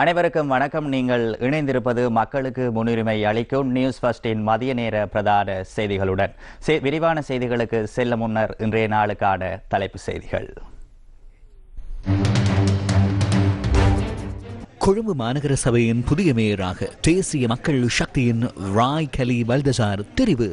அனைவருக்கும் வணக்கம். நீங்கள் இணைந்திருப்பது மக்களுக்கு முன்னுரிமை அளிக்கும் நியூஸ் ஃபர்ஸ்டின் மதிய நேர பிரதான செய்திகளுடன். விரிவான செய்திகளுக்கு செல்ல முன்னர் இன்றைய நாளுக்கான தலைப்பு செய்திகள். கொழும்பு மாநகர சபையின் புதிய மேயராக தேசிய மக்கள் சக்தியின் ராய் கலி வல்தசார் தெரிவு.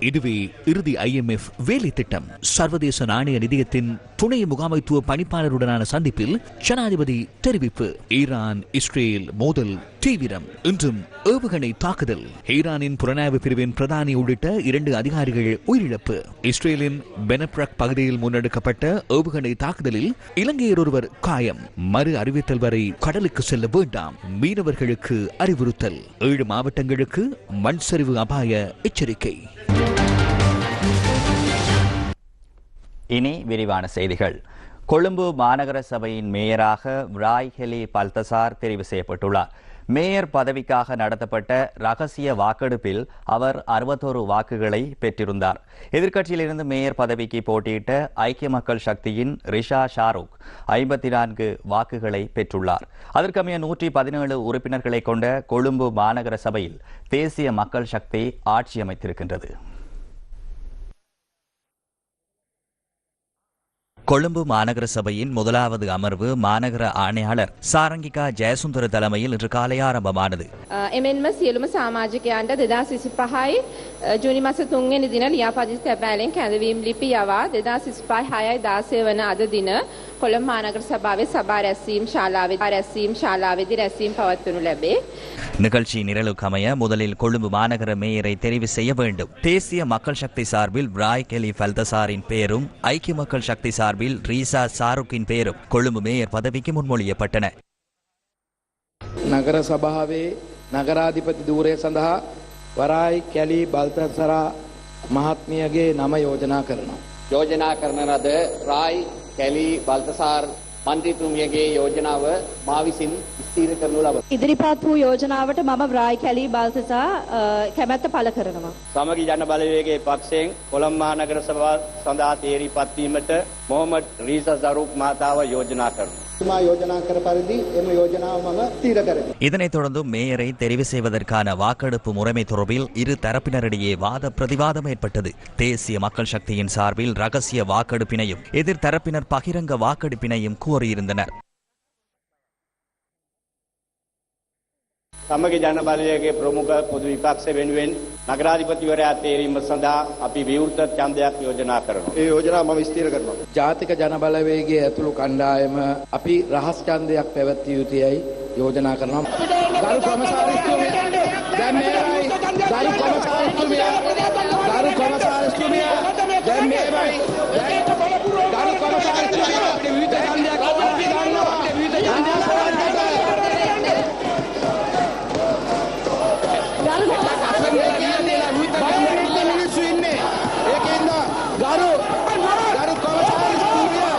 இதுவே இறுதி ஐஎம்எஃப் வேலை திட்டம். சர்வதேச நாணய நிதியத்தின் துணை முகாமைத்துவ பணிப்பாளருடனான சந்திப்பில் ஜனாதிபதி தெரிவிப்பு. ஈரான் இஸ்ரேல் மோதல் தீவிரம் இன்றும் ஏவுகணை தாக்குதல். ஈரானின் புலனாய்வு பிரிவின் பிரதானி உள்ளிட்ட இரண்டு அதிகாரிகள் உயிரிழப்பு. இஸ்ரேலின் பெனப்ரக் பகுதியில் முன்னெடுக்கப்பட்ட ஏவுகணை தாக்குதலில் இலங்கையர் ஒருவர் காயம். மறு அறிவித்தல் வரை கடலுக்கு செல்ல வேண்டாம். மீனவர்களுக்கு அறிவுறுத்தல். ஏழு மாவட்டங்களுக்கு மண் சரிவு அபாய எச்சரிக்கை. இனி விரிவான செய்திகள். கொழும்பு மாநகர சபையின் மேயராக ராய் ஹெலி பல்தசார் தெரிவு செய்யப்பட்டுள்ளார். மேயர் பதவிக்காக நடத்தப்பட்ட ரகசிய வாக்கெடுப்பில் அவர் அறுபத்தோரு வாக்குகளை பெற்றிருந்தார். எதிர்க்கட்சியிலிருந்து மேயர் பதவிக்கு போட்டியிட்ட ஐக்கிய மக்கள் சக்தியின் ரிஷா ஷாருக் ஐம்பத்தி நான்கு வாக்குகளை பெற்றுள்ளார். அதற்கமைய நூற்றி பதினேழு உறுப்பினர்களை கொண்ட கொழும்பு மாநகர சபையில் தேசிய மக்கள் சக்தி ஆட்சி கொழும்பு மாநகர சபையின் முதலாவது அமர்வு மாநகர ஆணையாளர் சாரங்கிகா ஜெயசுந்தர தலைமையில் இன்று காலை ஆரம்பமானது අ, එමෙන්ම සියලුම සාමාජිකයන්ට දෙදස් විසි පහයි ජුනි මස තුන්ගෙන දින ලියාපදිස් තැබෑලෙන් කැඳවීම් ලිපි යවා දෙදා සිස්පායි හයයි දාසය වන අද දින කොළඹ මානගර සභාවේ සභා රැස්වීම් ශාලාවේ රැස්වීම් ශාලාවේදී රැස්වීම් පවත්වනු ලැබේ. நிகழ்ச்சி நிரலுக்கமைய முதலில் கொழும்பு மாநகர மேயரை தெரிவு செய்ய வேண்டும் தேசிய மக்கள் சக்தி சார்பில் ராய் கெலி ஃபல்தசாரின் பெயரும் ஐக்கிய மக்கள் சக்தி சார்பில் ரீசா சாருக்கின் பெயரும் கொழும்பு மேயர் பதவிக்கு முன்மொழியப்பட்டன නගර සභාවේ නගරාධිපති ධූරය සඳහා වරායි කැලී බල්තසරා මහත්මියගේ නම යෝජනා කරනවා. යෝජනා කරන ලද රායි කැලී බල්තසාර් මන්ත්‍රීතුමියගේ යෝජනාව මා විසින් ස්ථීර කරනු ලබ. ඉදිරිපත් වූ යෝජනාවට මම බ්‍රායි කැලී බල්තසා අ, කැමැත්ත පළ කරනවා. සමගි ජන බලවේගේ පක්ෂයෙන් කොළඹ මහනගර සභාව සඳහා තේරී පත්වීමට મોહમ્મદ રિસઝારૂક માતાવ યોજના કરું இதனைத் தொடர்ந்து மேயரை தெரிவு செய்வதற்கான வாக்கெடுப்பு முறைமை தொடர்பில் இரு தரப்பினரிடையே வாத பிரதிவாதம் ஏற்பட்டது. தேசிய மக்கள் சக்தியின் சார்பில் ரகசிய வாக்கெடுப்பினையும் எதிர்த்தரப்பினர் பகிரங்க வாக்கெடுப்பினையும் கோரியிருந்தனர் සමගි ජන බලවේගේ ප්‍රමුඛ පොදු විපක්ෂ වෙනුවෙන් නගරාධිපතිවරයා තේරීම සඳහා අපි විවෘත ඡන්දයක් යෝජනා කරනවා. ඒ යෝජනාව මම ස්ථීර කරනවා. ජාතික ජන බලවේගයේ ඇතුළු කණ්ඩායම අපි රහස් ඡන්දයක් පැවැත්විය යුතුයයි යෝජනා කරනවා. ගරු කොමසාරිස්තුමිය දැන් මේවයි ගරු කොමසාරිස්තුමිය ගරු කොමසාරිස්තුමිය දැන් මේවයි දැන් ගරු කොමසාරිස්තුමිය අපිට විවිධ ඡන්දයක් අපි ගන්නවා අපිට විවිධ ඡන්දයක් සමාජගත මිනිස්සු ඉන්නේ ඒකෙන්ද ගරු ගරු කොමසාරිස්තුමිය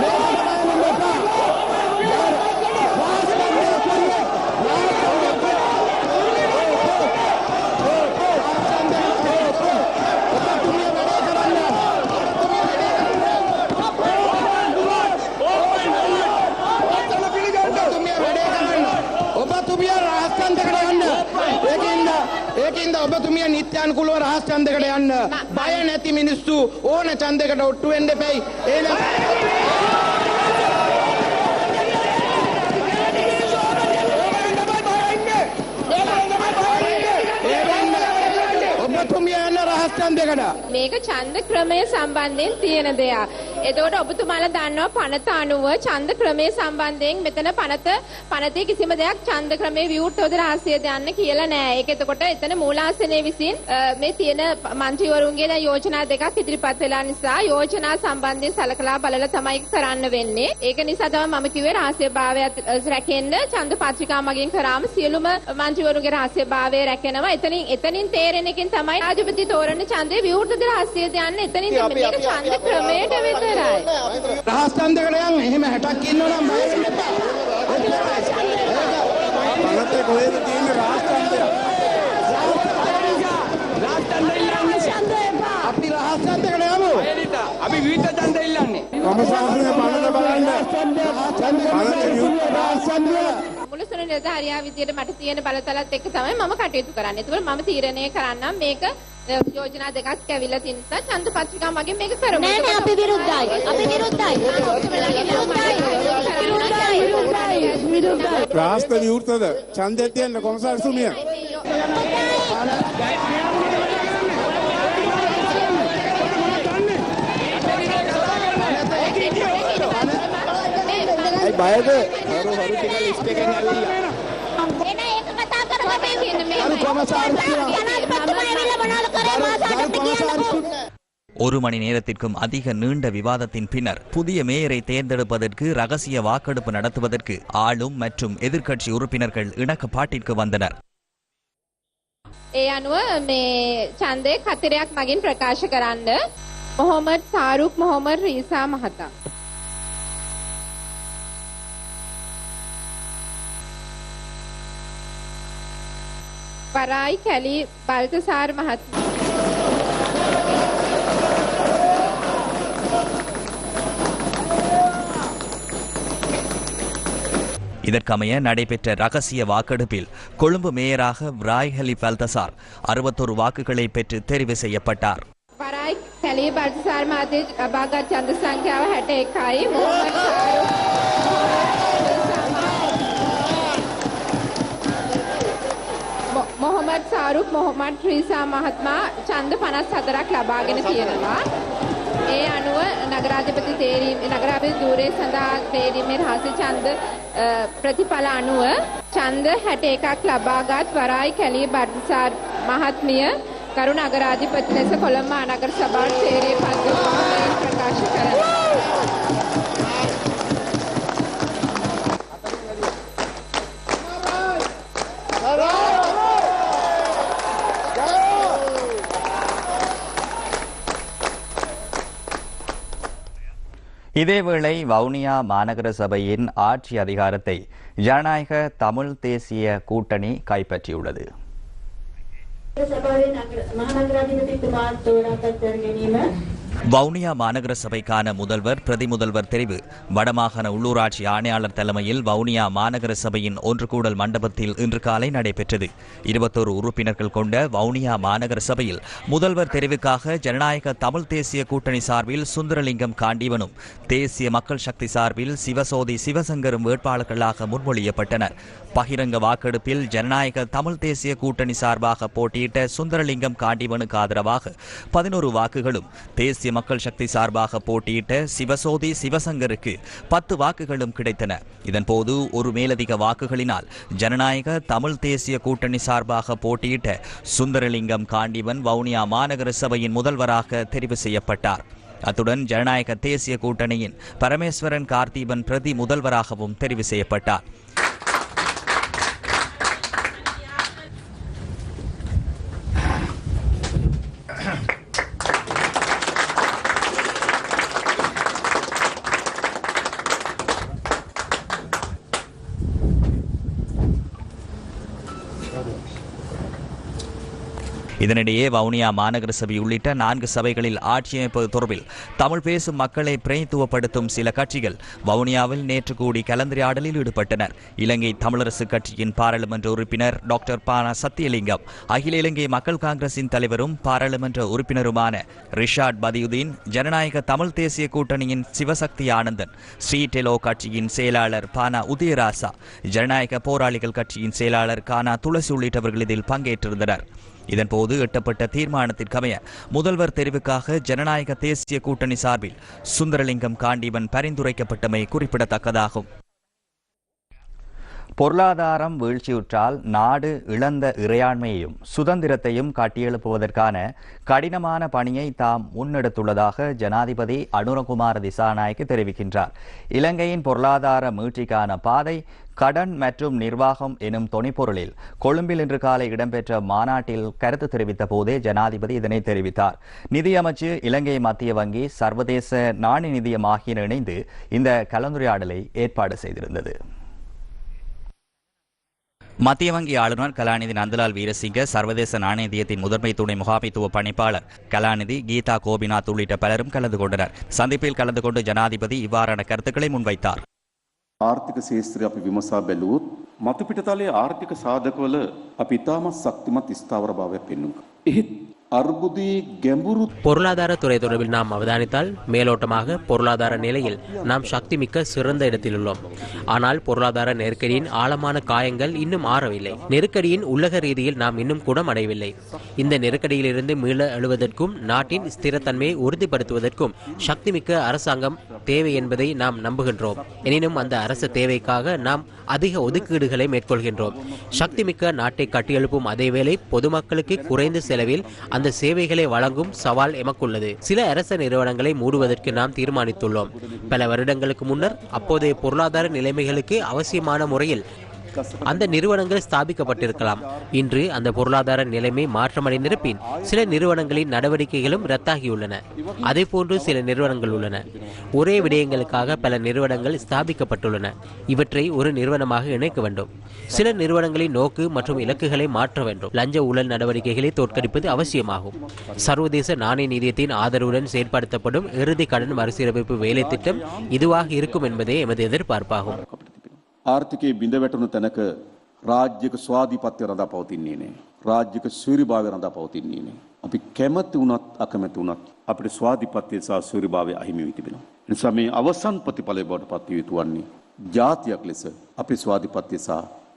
මේ සමාජයෙන් එපා ඔබතුමිය රහස්චන්දකට යන්න ඒකින්ද ඒකින්ද ඔබතුමිය නිත්‍යන්කුලුව රහස්චන්දකට යන්න බය නැති මිනිස්සු ඕන චන්දකට ඔට්ටු වෙන්න එපැයි ඒ ඔබතුමිය යන්න රහස්චන්දකට මේක ඡන්ද ක්‍රමය සම්බන්ධයෙන් තියෙන දෙයක්. එතකොට ඔබතුමාලා දන්නවා පනත අනුව ඡන්ද ක්‍රමයේ සම්බන්ධයෙන් මෙතන පනත පනතේ කිසිම දෙයක් ඡන්ද ක්‍රමයේ විවෘතවද රහසියද යන්න කියලා නෑ. ඒක එතකොට එතන මූලාසනයේ විසින් මේ තියෙන මන්ත්‍රීවරුන්ගේ දැන් යෝජනා දෙකක් ඉදිරිපත් වෙලා නිසා යෝජනා සම්බන්ධයෙන් සලකලා බලලා තමයි කරන්න වෙන්නේ. ඒක නිසා තමයි මම කිව්වේ රහස්‍යභාවය රැකෙන්න ඡන්ද පත්‍රිකා මගින් කරාම සියලුම මන්ත්‍රීවරුන්ගේ රහස්‍යභාවය රැකෙනවා. එතනින් එතනින් තේරෙන එකෙන් තමයි රාජපති තෝරන ඡන්දේ විවෘත රහස්‍යද යන්නේ. එතනින් මේක ඡන්ද ක්‍රමයට වෙත ඒකයි. රහස් ඡන්දකලයන් එහෙම 60ක් ඉන්නවනම් බයවෙන්න එපා. ඒක පනතේ කොහෙද තියෙන රහස් ඡන්දය? රහස් ඡන්දය ඉල්ලන්නේ. අපි රහස් ඡන්දකට යමු. අපි විවිධ ඡන්ද ඉල්ලන්නේ. මම සාහනේ පනත බලන්න. රහස් ඡන්දය. පනතේ රහස් ඡන්දය. සුළු නිලධාරියා විදියට මට තියෙන බලතලත් එක්ක තමයි මම කටයුතු කරන්නේ. ඒකවල මම තීරණය කරන්නම් මේක යෝජනා දෙකක් කැවිලා තින්න ඡන්ද පත්‍රිකා මගෙන් මේක කරමු. නෑ නෑ අපි විරුද්ධයි. අපි විරුද්ධයි. විරුද්ධයි. විරුද්ධයි. රාස්ත විවෘතද ඡන්දය තියන්න කොමසාරිතුමිය ඇයි බයද හරු හරු ටික ලිස්ට් එකෙන් ඇවිල්ලා එන ඒක කතා කරලා මේ තියෙන මේ ගරු කොමසාරිතුමා ජනාධිපතිතුමා ඇවිල්ලා මොනවද කරේ මාසාට ගරු කොමසාරිතුමා ஒரு மணி நேரத்திற்கும் அதிக நீண்ட விவாதத்தின் பின்னர் புதிய மேயரை தேர்ந்தெடுப்பதற்கு ரகசிய வாக்கெடுப்பு நடத்துவதற்கு ஆளும் மற்றும் எதிர்க்கட்சி உறுப்பினர்கள் இணக்கப்பாட்டிற்கு வந்தனர் ඒ අනුව මේ ඡන්දේ කතරයක් මගින් ප්‍රකාශ කරන්න මොහොමඩ් සාරුක් මොහොමඩ් රීසා මහතා. වරායි කැලි බල්තසාර් මහත්මයා இதற்கமைய நடைபெற்ற ரகசிய வாக்கெடுப்பில் கொழும்பு மேயராக ராய்ஹலி பல்தசார் அறுபத்தொரு வாக்குகளை பெற்று தெரிவு செய்யப்பட்டார் වරායි කැලි බල්තසාර් සාරුක් මොහොමඩ් රීසා මහත්මයා ඡන්ද 54ක් ලබාගෙන තියෙනවා. ඒ අනුව නගරාධිපති තේරීම නගරාධිපති ධූරය සඳහා තේරීමේ රහස්‍ය ඡන්ද ප්‍රතිඵල අනුව ඡන්ද 61ක් ලබාගත් වරායි කැලී බඩ්සාර් මහත්මිය කරු නගරාධිපති ලෙස කොළඹ මහනගර සභාවට තේරී පත් ප්‍රකාශ කරනවා. இதேவேளை வவுனியா மாநகர சபையின் ஆட்சி அதிகாரத்தை ஜனநாயக தமிழ் தேசிய கூட்டணி கைப்பற்றியுள்ளது. வவுனியா மாநகர சபைக்கான முதல்வர் பிரதி தெரிவு. வடமாகாண உள்ளூராட்சி ஆணையாளர் தலைமையில் வவுனியா மாநகர சபையின் ஒன்று கூடல் மண்டபத்தில் இன்று காலை நடைபெற்றது. இருபத்தோரு உறுப்பினர்கள் கொண்ட வவுனியா மாநகர சபையில் முதல்வர் தெரிவுக்காக ஜனநாயக தமிழ் தேசிய கூட்டணி சார்பில் சுந்தரலிங்கம் காண்டீவனும் தேசிய மக்கள் சக்தி சார்பில் சிவசோதி சிவசங்கரும் வேட்பாளர்களாக முன்மொழியப்பட்டனர். பகிரங்க வாக்கெடுப்பில் ஜனநாயக தமிழ் தேசிய கூட்டணி சார்பாக போட்டியிட்ட சுந்தரலிங்கம் காண்டீவனுக்கு ஆதரவாக பதினோரு வாக்குகளும் தேசிய தேசிய மக்கள் சக்தி சார்பாக போட்டியிட்ட சிவசோதி சிவசங்கருக்கு பத்து வாக்குகளும் கிடைத்தன. இதன்போது ஒரு மேலதிக வாக்குகளினால் ஜனநாயக தமிழ் தேசிய கூட்டணி சார்பாக போட்டியிட்ட சுந்தரலிங்கம் காண்டிவன் வவுனியா மாநகர சபையின் முதல்வராக தெரிவு செய்யப்பட்டார். அத்துடன் ஜனநாயக தேசிய கூட்டணியின் பரமேஸ்வரன் கார்த்தீபன் பிரதி முதல்வராகவும் தெரிவு செய்யப்பட்டார். ありがとうございます。இதனிடையே வவுனியா மாநகர சபை உள்ளிட்ட நான்கு சபைகளில் ஆட்சி அமைப்பது தொடர்பில் தமிழ் பேசும் மக்களை பிரதித்துவப்படுத்தும் சில கட்சிகள் வவுனியாவில் நேற்று கூடி கலந்துரையாடலில் ஈடுபட்டனர். இலங்கை தமிழரசு கட்சியின் பாராளுமன்ற உறுப்பினர் டாக்டர் பானா சத்தியலிங்கம் அகில இலங்கை மக்கள் காங்கிரசின் தலைவரும் பாராளுமன்ற உறுப்பினருமான ரிஷாட் பதியுதீன் ஜனநாயக தமிழ் தேசிய கூட்டணியின் சிவசக்தி ஆனந்தன் ஸ்ரீ டெலோ கட்சியின் செயலாளர் பானா உதயராசா ஜனநாயக போராளிகள் கட்சியின் செயலாளர் கானா துளசி உள்ளிட்டவர்கள் இதில் பங்கேற்றிருந்தனர். இதன்போது எட்டப்பட்ட தீர்மானத்திற்கமைய முதல்வர் தெரிவுக்காக ஜனநாயக தேசிய கூட்டணி சார்பில் சுந்தரலிங்கம் காண்டீவன் பரிந்துரைக்கப்பட்டமை குறிப்பிடத்தக்கதாகும். பொருளாதாரம் வீழ்ச்சியுற்றால் நாடு இழந்த இறையாண்மையையும் சுதந்திரத்தையும் கட்டியெழுப்புவதற்கான கடினமான பணியை தாம் முன்னெடுத்துள்ளதாக ஜனாதிபதி அனுரகுமார திசாநாயக்கு தெரிவிக்கின்றார். இலங்கையின் பொருளாதார மீட்சிக்கான பாதை கடன் மற்றும் நிர்வாகம் எனும் தொனிப்பொருளில் கொழும்பில் இன்று காலை இடம்பெற்ற மாநாட்டில் கருத்து தெரிவித்த போதே ஜனாதிபதி இதனை தெரிவித்தார். நிதியமைச்சு இலங்கை மத்திய வங்கி சர்வதேச நாணய நிதியம் ஆகியன இணைந்து இந்த கலந்துரையாடலை ஏற்பாடு செய்திருந்தது. மத்திய வங்கி ஆளுநர் கலாநிதி நந்தலால் வீரசிங்க சர்வதேச நாணயத்தியத்தின் முதன்மை துணை முகாமைத்துவ பணிப்பாளர் கலாநிதி கீதா கோபிநாத் உள்ளிட்ட பலரும் கலந்து கொண்டனர் சந்திப்பில் கலந்து கொண்டு ஜனாதிபதி இவ்வாறான கருத்துக்களை முன்வைத்தார் ආර්ථික ශේත්‍රය අපි විමසා බැලුවොත් මතුපිටතලේ ආර්ථික සාධකවල අපි ඉතාමත් ශක්තිමත් ස්ථාවර භාවයක් පෙන්නුම්. එහෙත් අර්බුදයේ ගැඹුරු பொருளாதாரத்துறை தொடர்பில் நாம் அவதானித்தால் மேலோட்டமாக பொருளாதார நிலையில் நாம் சக்தி மிக்க சிறந்த இடத்தில் உள்ளோம் ஆனால் பொருளாதார நெருக்கடியின் ஆழமான காயங்கள் இன்னும் ஆறவில்லை. நெருக்கடியின் உள்ளக ரீதியில் நாம் இன்னும் குணம் அடையவில்லை இந்த நெருக்கடியிலிருந்து மீள எழுவதற்கும் நாட்டின் ஸ்திரத்தன்மையை உறுதிப்படுத்துவதற்கும் சக்திமிக்க அரசாங்கம் தேவை என்பதை நாம் நம்புகின்றோம். எனினும் அந்த அரச தேவைக்காக நாம் அதிக ஒதுக்கீடுகளை மேற்கொள்கின்றோம். சக்திமிக்க நாட்டை கட்டியெழுப்பும் அதேவேளை பொதுமக்களுக்கு குறைந்த செலவில் அந்த சேவைகளை வழங்கும் சவால் எமக்குள்ளது. சில அரச நிறுவனங்களை மூடுவதற்கு நாம் தீர்மானித்துள்ளோம். பல வருடங்களுக்கு முன்னர் அப்போதைய பொருளாதார நிலைமைகளுக்கு அவசியமான முறையில் அந்த நிறுவனங்கள் ஸ்தாபிக்கப்பட்டிருக்கலாம். இன்று அந்த பொருளாதார நிலைமை மாற்றமடைந்திருப்பின் சில நிறுவனங்களின் நடவடிக்கைகளும் ரத்தாகியுள்ளன. அதே போன்று சில நிறுவனங்கள் உள்ளன. ஒரே விடயங்களுக்காக பல நிறுவனங்கள் ஸ்தாபிக்கப்பட்டுள்ளன. இவற்றை ஒரு நிறுவனமாக இணைக்க வேண்டும். சில நிறுவனங்களின் நோக்கு மற்றும் இலக்குகளை மாற்ற வேண்டும். லஞ்ச ஊழல் நடவடிக்கைகளை தோற்கடிப்பது அவசியமாகும். சர்வதேச நாணய நிதியத்தின் ஆதரவுடன் செயற்படுத்தப்படும் இறுதி கடன் மறுசீரமைப்பு வேலை திட்டம் இதுவாக இருக்கும் என்பதே எமது எதிர்பார்ப்பாகும். ආර්ථිකයේ බිඳ වැටුණු තැනක රාජ්‍යක ස්වාධීපත්‍ය රඳා පවතින්නේ නෑ. රාජ්‍යක සූරිභාවය රඳා පවතින්නේ නෑ. අපි කැමති වුණත් අකමැති වුණත් අපිට ස්වාධිපත්‍යය සහ සූරිභාවය අහිමි වී තිබෙනවා. නිසා මේ අවසන් ප්‍රතිඵලය බවට පත්විය යුතු වන්නේ ජාතියක් ලෙස අපි ස්වාධිපත්‍ය සහ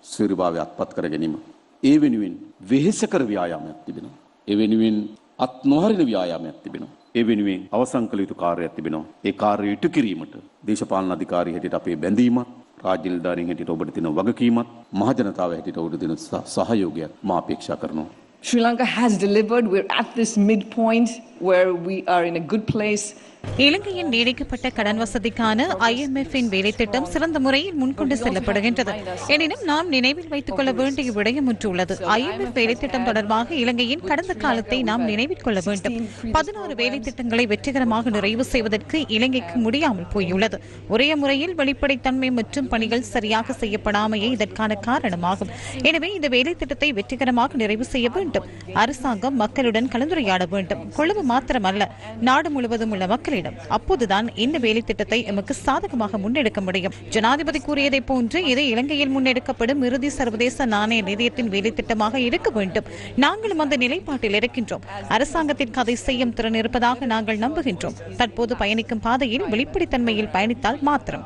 සූරිභාවය අත්පත් කර ගැනීම. ඒ වෙනුවෙන් වෙහෙසකර ව්‍යායාමයක් තිබෙනවා. ඒ වෙනුවෙන් අත් නොහරින ව්‍යායාමයක් තිබෙනවා. ඒ වෙනුවෙන් අවසන් කළ යුතු කාර්යයක් තිබෙනවා. ඒ කාර්යය ඉටු කිරීමට දේශපාලන අධිකාරී හැටියට අපේ බැඳීමත් රාජ්‍ය නිලධාරීන් හැටියට ඔබට තියෙන වගකීමත් මහජනතාව හැටියට ඔබට දෙන සහ- සහයෝගයක් මා අපේක්ෂා කරනවා. Sri Lanka has delivered. We're at this midpoint where we are in a good place. இலங்கையின் நீடிக்கப்பட்ட கடன் வசதிக்கான IMF இன் வேலை திட்டம் சிறந்த முறையில் முன்கொண்டு செல்லப்படுகின்றது. எனினும் நாம் நினைவில் வைத்துக் கொள்ள வேண்டிய விடயம் ஒன்று உள்ளது IMF வேலை திட்டம் தொடர்பாக இலங்கையின் கடந்த காலத்தை நாம் நினைவில் கொள்ள வேண்டும். பதினாறு வேலை திட்டங்களை வெற்றிகரமாக நிறைவு செய்வதற்கு இலங்கைக்கு முடியாமல் போயுள்ளது. ஒரே முறையில் வெளிப்படைத்தன்மை மற்றும் பணிகள் சரியாக செய்யப்படாமையே இதற்கான காரணமாகும். எனவே இந்த வேலை திட்டத்தை வெற்றிகரமாக நிறைவு செய்ய வேண்டும். அரசாங்கம் மக்களுடன் கலந்துரையாட வேண்டும். கொழும்பு மாத்திரமல்ல. நாடு முழுவதும் உள்ள மக்கள் மக்களிடம் அப்போதுதான் இந்த வேலை திட்டத்தை எமக்கு சாதகமாக முன்னெடுக்க முடியும் ஜனாதிபதி கூறியதை போன்று இதை இலங்கையில் முன்னெடுக்கப்படும் இறுதி சர்வதேச நாணய நிதியத்தின் வேலை திட்டமாக இருக்க வேண்டும் நாங்களும் அந்த நிலைப்பாட்டில் இருக்கின்றோம் அரசாங்கத்திற்கு அதை செய்யும் திறன் இருப்பதாக நாங்கள் நம்புகின்றோம் தற்போது பயணிக்கும் பாதையில் வெளிப்படைத்தன்மையில் பயணித்தால் மாத்திரம்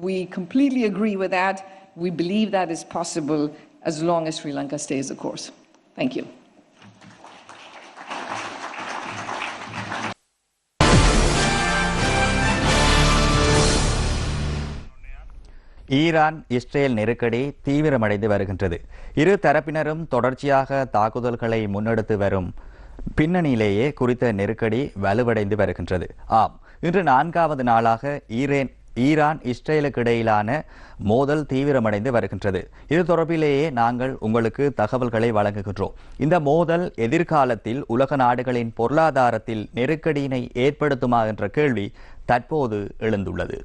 we completely agree with that. We believe that is possible as long as Sri Lanka stays the course. Thank you. Iran Israel நெருக்கடி தீவிரமடைந்து வருகின்றது. இரு தரப்பினரும் தொடர்ச்சியாக தாக்குதல்களை முன்னெடுத்து வரும் பின்னணியிலேயே குறித்த நெருக்கடி வலுவடைந்து வருகின்றது. ஆம் இன்று நான்காவது நாளாக ஈரேன் ஈரான் இஸ்ரேலுக்கு இடையிலான மோதல் தீவிரமடைந்து வருகின்றது. இது தொடர்பிலேயே நாங்கள் உங்களுக்கு தகவல்களை வழங்குகின்றோம். இந்த மோதல் எதிர்காலத்தில் உலக நாடுகளின் பொருளாதாரத்தில் நெருக்கடியினை ஏற்படுத்துமா என்ற கேள்வி தற்போது எழுந்துள்ளது.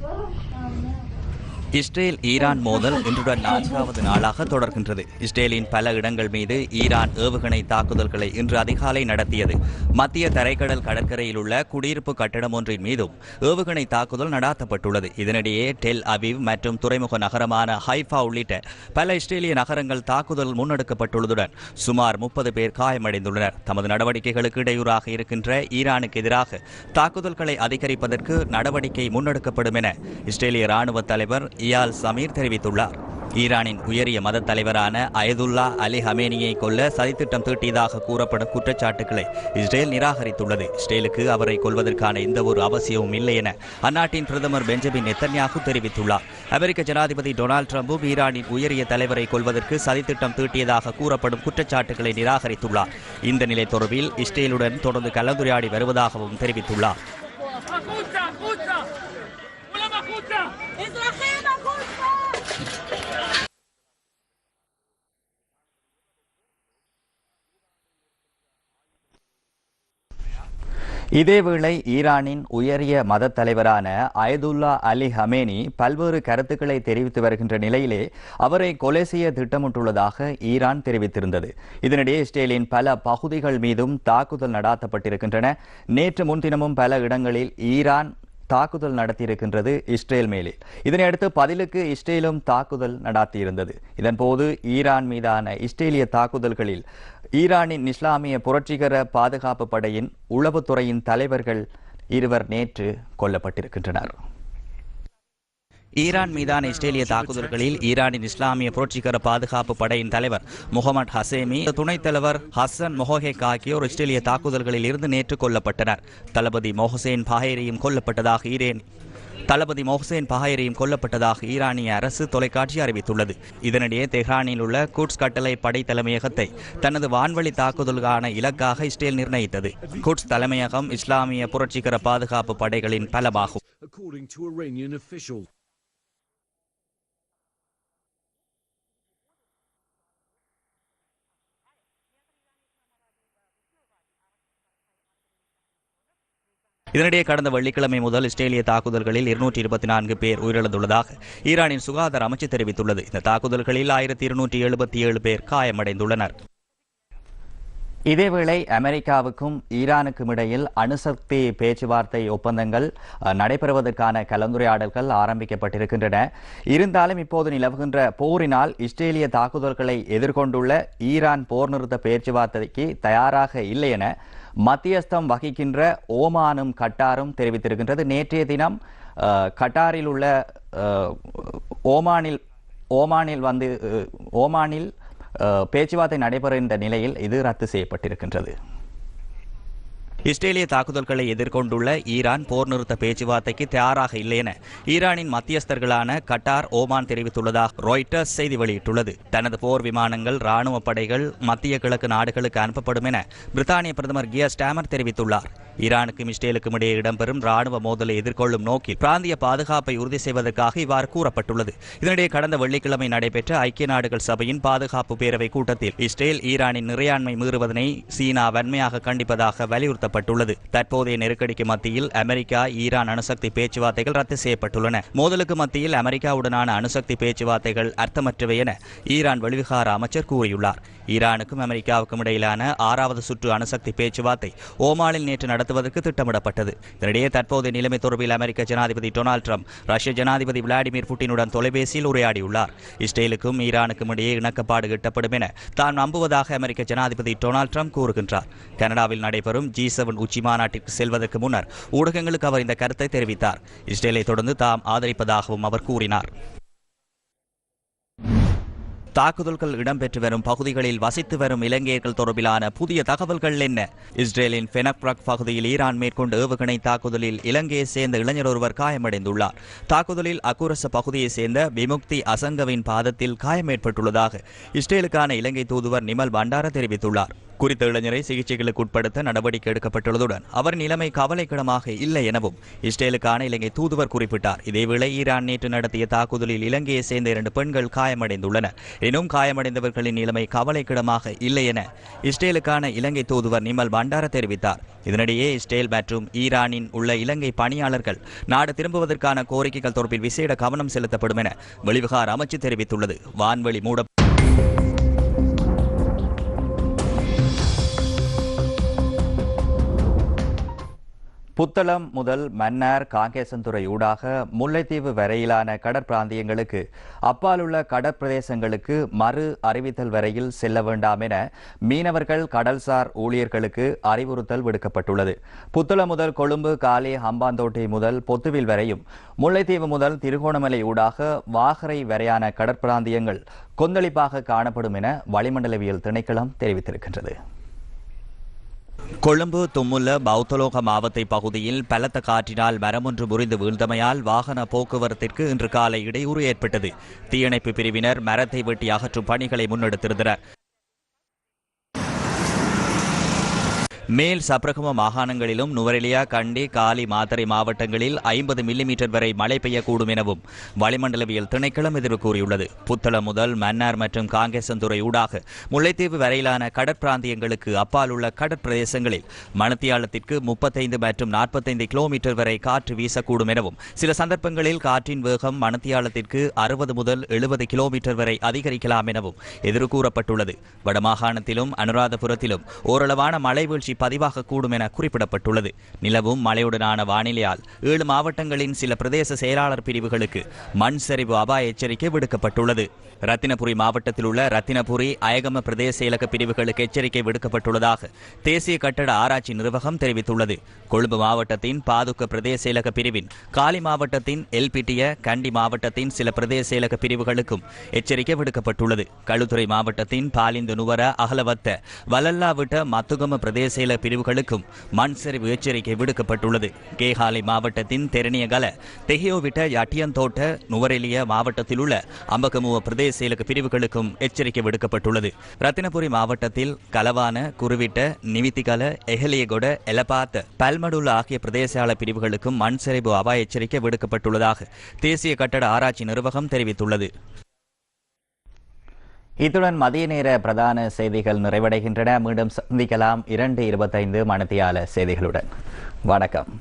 嗯。இஸ்ரேல் ஈரான் மோதல் இன்றுடன் நான்காவது நாளாக தொடர்கின்றது. இஸ்ரேலின் பல இடங்கள் மீது ஈரான் ஏவுகணை தாக்குதல்களை இன்று அதிகாலை நடத்தியது. மத்திய தரைக்கடல் கடற்கரையில் உள்ள குடியிருப்பு கட்டடம் ஒன்றின் மீதும் ஏவுகணை தாக்குதல் நடாத்தப்பட்டுள்ளது. இதனிடையே டெல் அவிவ் மற்றும் துறைமுக நகரமான ஹைஃபா உள்ளிட்ட பல இஸ்ரேலிய நகரங்கள் தாக்குதல் முன்னெடுக்கப்பட்டுள்ளதுடன் சுமார் முப்பது பேர் காயமடைந்துள்ளனர். தமது நடவடிக்கைகளுக்கு இடையூறாக இருக்கின்ற ஈரானுக்கு எதிராக தாக்குதல்களை அதிகரிப்பதற்கு நடவடிக்கை முன்னெடுக்கப்படும் என இஸ்ரேலிய ராணுவ தலைவர் இயால் சமீர் தெரிவித்துள்ளார். ஈரானின் உயரிய மத தலைவரான அயதுல்லா அலி ஹமேனியை கொல்ல சதித்திட்டம் தீட்டியதாக கூறப்படும் குற்றச்சாட்டுகளை இஸ்ரேல் நிராகரித்துள்ளது. இஸ்ரேலுக்கு அவரை கொல்வதற்கான எந்த ஒரு அவசியமும் இல்லை என அந்நாட்டின் பிரதமர் பெஞ்சமின் நெத்தன்யாகு தெரிவித்துள்ளார். அமெரிக்க ஜனாதிபதி டொனால்டு டிரம்பும் ஈரானின் உயரிய தலைவரை கொல்வதற்கு சதித்திட்டம் தீட்டியதாக கூறப்படும் குற்றச்சாட்டுகளை நிராகரித்துள்ளார். இந்த நிலை தொடர்பில் இஸ்ரேலுடன் தொடர்ந்து கலந்துரையாடி வருவதாகவும் தெரிவித்துள்ளார். இதேவேளை ஈரானின் உயரிய மத தலைவரான அயதுல்லா அலி ஹமேனி பல்வேறு கருத்துக்களை தெரிவித்து வருகின்ற நிலையிலே அவரை கொலை செய்ய திட்டமிட்டுள்ளதாக ஈரான் தெரிவித்திருந்தது. இதனிடையே இஸ்ரேலின் பல பகுதிகள் மீதும் தாக்குதல் நடாத்தப்பட்டிருக்கின்றன. நேற்று முன்தினமும் பல இடங்களில் ஈரான் தாக்குதல் நடத்தியிருக்கின்றது இஸ்ரேல் மேலே. இதனையடுத்து பதிலுக்கு இஸ்ரேலும் தாக்குதல் நடாத்தியிருந்தது. இதன்போது ஈரான் மீதான இஸ்ரேலிய தாக்குதல்களில் ஈரானின் இஸ்லாமிய புரட்சிகர பாதுகாப்பு படையின் உளவுத்துறையின் தலைவர்கள் இருவர் நேற்று கொல்லப்பட்டிருக்கின்றனர். ஈரான் மீதான இஸ்ரேலிய தாக்குதல்களில் ஈரானின் இஸ்லாமிய புரட்சிகர பாதுகாப்பு படையின் தலைவர் முகமது ஹசேமி துணைத் தலைவர் ஹசன் மொஹேக் ஆகியோர் இஸ்ரேலிய தாக்குதல்களில் இருந்து நேற்று கொல்லப்பட்டனர். தளபதி மொஹசேன் பாஹேரியும் கொல்லப்பட்டதாக ஈரேன் தளபதி மொஹசேன் பஹாயரியும் கொல்லப்பட்டதாக ஈரானிய அரசு தொலைக்காட்சி அறிவித்துள்ளது. இதனிடையே தெஹ்ரானில் உள்ள குட்ஸ் கட்டளை படை தலைமையகத்தை தனது வான்வழி தாக்குதலுக்கான இலக்காக இஸ்ரேல் நிர்ணயித்தது. குட்ஸ் தலைமையகம் இஸ்லாமிய புரட்சிகர பாதுகாப்பு படைகளின் பலமாகும். இதனிடையே கடந்த வெள்ளிக்கிழமை முதல் இஸ்ரேலிய தாக்குதல்களில் இருநூற்றி இருபத்தி நான்கு பேர் உயிரிழந்துள்ளதாக ஈரானின் சுகாதார அமைச்சு தெரிவித்துள்ளது. இந்த தாக்குதல்களில் ஆயிரத்தி இருநூற்றி எழுபத்தி ஏழு பேர் காயமடைந்துள்ளனர். இதேவேளை அமெரிக்காவுக்கும் ஈரானுக்கும் இடையில் அணுசக்தி பேச்சுவார்த்தை ஒப்பந்தங்கள் அஹ், நடைபெறுவதற்கான கலந்துரையாடல்கள் ஆரம்பிக்கப்பட்டிருக்கின்றன. இருந்தாலும் இப்போது நிலவுகின்ற போரினால் இஸ்ரேலிய தாக்குதல்களை எதிர்கொண்டுள்ள ஈரான் போர் நிறுத்த பேச்சுவார்த்தைக்கு தயாராக இல்லை என மத்தியஸ்தம் வகிக்கின்ற ஓமானும் கட்டாரும் தெரிவித்திருக்கின்றது. நேற்றைய தினம் கட்டாரில் உள்ள ஓமானில் ஓமானில் வந்து ஓமானில் பேச்சுவார்த்தை பேச்சுவார்த்தை நடைபெறுகின்ற நிலையில் இது ரத்து செய்யப்பட்டிருக்கின்றது. இஸ்ரேலிய தாக்குதல்களை எதிர்கொண்டுள்ள ஈரான் போர் நிறுத்த பேச்சுவார்த்தைக்கு தயாராக இல்லை என ஈரானின் மத்தியஸ்தர்களான கட்டார் ஓமான் தெரிவித்துள்ளதாக ராய்டர்ஸ் செய்தி வெளியிட்டுள்ளது. தனது போர் விமானங்கள் ராணுவ படைகள் மத்திய கிழக்கு நாடுகளுக்கு அனுப்பப்படும் என பிரித்தானிய பிரதமர் கியர் ஸ்டாமர் தெரிவித்துள்ளார். ஈரானுக்கும் இஸ்ரேலுக்கும் இடையே இடம்பெறும் ராணுவ மோதலை எதிர்கொள்ளும் நோக்கில் பிராந்திய பாதுகாப்பை உறுதி செய்வதற்காக இவ்வாறு கூறப்பட்டுள்ளது. இதனிடையே கடந்த வெள்ளிக்கிழமை நடைபெற்ற ஐக்கிய நாடுகள் சபையின் பாதுகாப்பு பேரவை கூட்டத்தில் இஸ்ரேல் ஈரானின் நிறையாண்மை மீறுவதனை சீனா வன்மையாக கண்டிப்பதாக வலியுறுத்த வலியுறுத்தப்பட்டுள்ளது தற்போதைய நெருக்கடிக்கு மத்தியில் அமெரிக்கா ஈரான் அணுசக்தி பேச்சுவார்த்தைகள் ரத்து செய்யப்பட்டுள்ளன. மோதலுக்கு மத்தியில் அமெரிக்காவுடனான அணுசக்தி பேச்சுவார்த்தைகள் அர்த்தமற்றவை என ஈரான் வெளிவிகார அமைச்சர் கூறியுள்ளார். ஈரானுக்கும் அமெரிக்காவுக்கும் இடையிலான ஆறாவது சுற்று அணுசக்தி பேச்சுவார்த்தை ஓமானில் நேற்று நடத்துவதற்கு திட்டமிடப்பட்டது. இதனிடையே தற்போதைய நிலைமை தொடர்பில் அமெரிக்க ஜனாதிபதி டொனால்ட் ட்ரம்ப் ரஷ்ய ஜனாதிபதி விளாடிமிர் புட்டினுடன் தொலைபேசியில் உரையாடியுள்ளார். இஸ்ரேலுக்கும் ஈரானுக்கும் இடையே இணக்கப்பாடு எட்டப்படும் என தான் நம்புவதாக அமெரிக்க ஜனாதிபதி டொனால்ட் ட்ரம்ப் கூறுகின்றார். கனடாவில் நடைபெறும் ஜி செவன் உச்சி மாநாட்டிற்கு செல்வதற்கு முன்னர் ஊடகங்களுக்கு அவர் இந்த கருத்தை தெரிவித்தார். இஸ்ரேலை தொடர்ந்து தாம் ஆதரிப்பதாகவும் அவர் கூறினார். தாக்குதல்கள் இடம்பெற்று வரும் பகுதிகளில் வசித்து வரும் இலங்கையர்கள் தொடர்பிலான புதிய தகவல்கள் என்ன? இஸ்ரேலின் ஃபெனக்ரக் பகுதியில் ஈரான் மேற்கொண்ட ஏவுகணை தாக்குதலில் இலங்கையை சேர்ந்த இளைஞர் ஒருவர் காயமடைந்துள்ளார். தாக்குதலில் அக்குரச பகுதியை சேர்ந்த விமுக்தி அசங்கவின் பாதத்தில் காயம் ஏற்பட்டுள்ளதாக இஸ்ரேலுக்கான இலங்கை தூதுவர் நிமல் பண்டார தெரிவித்துள்ளார். குறித்த இளைஞரை சிகிச்சைகளுக்கு உட்படுத்த நடவடிக்கை எடுக்கப்பட்டுள்ளதுடன் அவர் நிலைமை கவலைக்கிடமாக இல்லை எனவும் இஸ்ரேலுக்கான இலங்கை தூதுவர் குறிப்பிட்டார். இதேவேளை ஈரான் நேற்று நடத்திய தாக்குதலில் இலங்கையை சேர்ந்த இரண்டு பெண்கள் காயமடைந்துள்ளனர். எனும் காயமடைந்தவர்களின் நிலைமை கவலைக்கிடமாக இல்லை என இஸ்ரேலுக்கான இலங்கை தூதுவர் நிமல் பண்டார தெரிவித்தார். இதனிடையே இஸ்ரேல் மற்றும் ஈரானின் உள்ள இலங்கை பணியாளர்கள் நாடு திரும்புவதற்கான கோரிக்கைகள் தொடர்பில் விசேட கவனம் செலுத்தப்படும் என வெளிவிகார அமைச்சு தெரிவித்துள்ளது. வான்வெளி மூட புத்தளம் முதல் மன்னார் காங்கேசன்துறை ஊடாக முல்லைத்தீவு வரையிலான கடற்பிராந்தியங்களுக்கு அப்பாலுள்ள கடற்பிரதேசங்களுக்கு மறு அறிவித்தல் வரையில் செல்ல வேண்டாம் என மீனவர்கள் கடல்சார் ஊழியர்களுக்கு அறிவுறுத்தல் விடுக்கப்பட்டுள்ளது. புத்தளம் முதல் கொழும்பு காலி ஹம்பாந்தோட்டை முதல் பொத்துவில் வரையும் முல்லைத்தீவு முதல் திருகோணமலை ஊடாக வாகரை வரையான கடற்பிராந்தியங்கள் கொந்தளிப்பாக காணப்படும் என வளிமண்டலவியல் திணைக்களம் தெரிவித்திருக்கின்றது. கொழும்பு தும்முல்ல பௌத்தலோக மாவத்தை பகுதியில் பலத்த காற்றினால் மரமொன்று முறிந்து வீழ்ந்தமையால் வாகன போக்குவரத்திற்கு இன்று காலை இடையூறு ஏற்பட்டது. தீயணைப்பு பிரிவினர் மரத்தை வெட்டி அகற்றும் பணிகளை முன்னெடுத்திருந்தனர். மேல் சப்ரகம மாகாணங்களிலும் நுவரெலியா கண்டி காலி மாத்தறை மாவட்டங்களில் ஐம்பது மில்லிமீட்டர் வரை மழை பெய்யக்கூடும் எனவும் வளிமண்டலவியல் திணைக்களம் எதிர்வு கூறியுள்ளது. புத்தளம் முதல் மன்னார் மற்றும் காங்கேசந்துறை ஊடாக முல்லைத்தீவு வரையிலான கடற்பிராந்தியங்களுக்கு அப்பால் உள்ள கடற்பிரதேசங்களில் மணத்தியாலத்திற்கு முப்பத்தைந்து மற்றும் நாற்பத்தைந்து கிலோமீட்டர் வரை காற்று வீசக்கூடும் எனவும் சில சந்தர்ப்பங்களில் காற்றின் வேகம் மணத்தியாலத்திற்கு அறுபது முதல் எழுபது கிலோமீட்டர் வரை அதிகரிக்கலாம் எனவும் எதிர்கூறப்பட்டுள்ளது வடமாகாணத்திலும் அனுராதபுரத்திலும் ஓரளவான மழை வீழ்ச்சி பதிவாகக்கூடும் என குறிப்பிடப்பட்டுள்ளது. நிலவும் மழையுடனான வானிலையால் ஏழு மாவட்டங்களின் சில பிரதேச செயலாளர் பிரிவுகளுக்கு மண் சரிவு அபாய எச்சரிக்கை விடுக்கப்பட்டுள்ளது. ரத்தினபுரி மாவட்டத்தில் உள்ள ரத்தினபுரி அயகம பிரதேச இலக்க பிரிவுகளுக்கு எச்சரிக்கை விடுக்கப்பட்டுள்ளதாக தேசிய கட்டட ஆராய்ச்சி நிர்வாகம் தெரிவித்துள்ளது. கொழும்பு மாவட்டத்தின் பாதுக்க பிரதேச இலக்க பிரிவின் காலி மாவட்டத்தின் எல்பிட்டிய கண்டி மாவட்டத்தின் சில பிரதேச இலக்க பிரிவுகளுக்கும் எச்சரிக்கை விடுக்கப்பட்டுள்ளது. களுத்துறை மாவட்டத்தின் பாலிந்து நுவர அகலவத்த வலல்லாவிட்ட மத்துகம பிரதேச இலக்க பிரிவுகளுக்கும் மண் சரிவு எச்சரிக்கை விடுக்கப்பட்டுள்ளது. கேகாலை மாவட்டத்தின் தெரணியகல தெஹியோவிட்ட யட்டியந்தோட்ட நுவரெலிய மாவட்டத்தில் உள்ள அம்பகமுவ பிரதேச இலக்க பிரிவுகளுக்கும் எச்சரிக்கை விடுக்கப்பட்டுள்ளது. ரத்தினபுரி மாவட்டத்தில் கலவான குருவிட்ட நிவித்திகல எஹலியகொட எலபாத் பல்மடுல ஆகிய பிரதேசால பிரிவுகளுக்கும் மண் சரிவு அபாய எச்சரிக்கை விடுக்கப்பட்டுள்ளதாக தேசிய கட்டட ஆராய்ச்சி நிர்வாகம் தெரிவித்துள்ளது. இத்துடன் மதிய நேர பிரதான செய்திகள் நிறைவடைகின்றன. மீண்டும் சந்திக்கலாம் இரண்டு இருபத்தைந்து மணித்தியால செய்திகளுடன். வணக்கம்.